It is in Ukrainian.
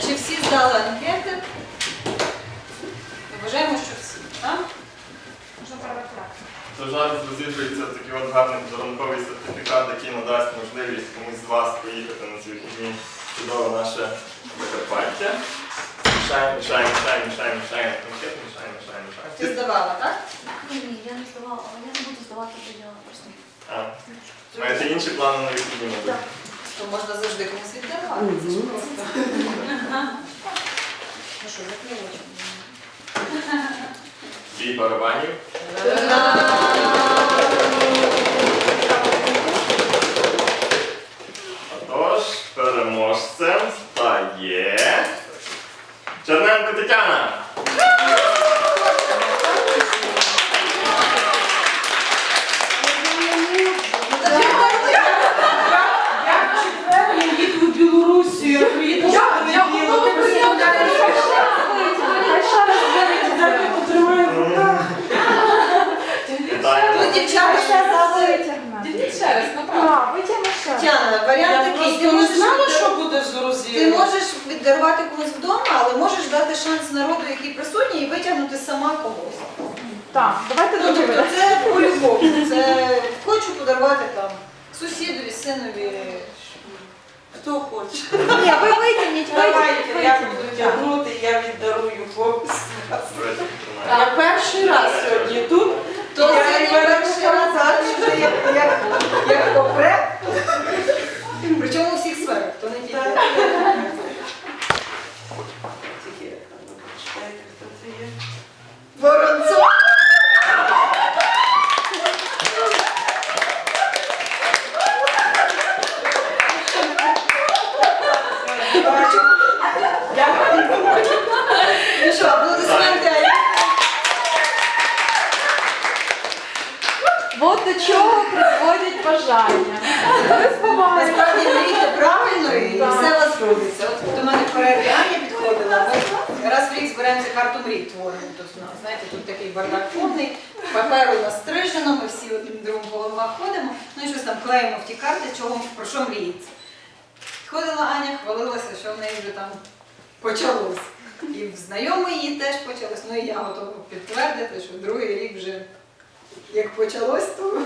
Чи всі здали анкети? Вважаємо, що всі, так? Можна перевертати. Тож зараз розігрується такий от гарний подарунковий сертифікат, який надасть можливість комусь з вас поїхати на ці вихідні чудове наше Закарпаття. Мішаємо, мішаємо, мішаємо, мішаємо, мішаємо. Конкретно мішаємо, мішаємо, Ти здавала, так? Ні, ні, я не здавала, але я не буду здавати виділа просто. А, маєте інші плани на вихідні, мабуть? Так. То можна завжди комусь віддавати. Це ж просто. Закрий очі. Бій барабанів. Отож, переможцем стає Черненко Тетяна. А, ще. Тетяна, варіант такий. Ти просто не можеш, знала, що буде з ти Грузією. можеш віддарувати комусь вдома, але можеш дати шанс народу, який присутній, і витягнути сама когось. Так, давайте Ну, тобто це по-любому. Це хочу подарувати там сусідові, синові. Хто хоче. Ні, ви витягніть, Давайте, я буду тягнути, я віддарую. Я перший раз сьогодні тут. То Я це і не беру перший раз, а це вже як, як, як попре. Причому у всіх сферах, то не тільки. Так. Тільки як там, чекайте, хто це є. Воронцов. Ну що, аплодисменти. Алі. От до чого призводять бажання. Насправді мрійте правильно і все у вас зробиться. От до мене в перерві підходила. Ми раз в рік збираємося карту мрій творимо. Тут у нас, знаєте, тут такий бардак повний, паперу настрижено, ми всі один другому по головах ходимо, ну і щось там клеїмо в ті карти, чого, про що мріється. Ходила Аня, хвалилася, що в неї вже там почалось. І в знайомої її теж почалось, ну і я готова підтвердити, що вже як почалось, то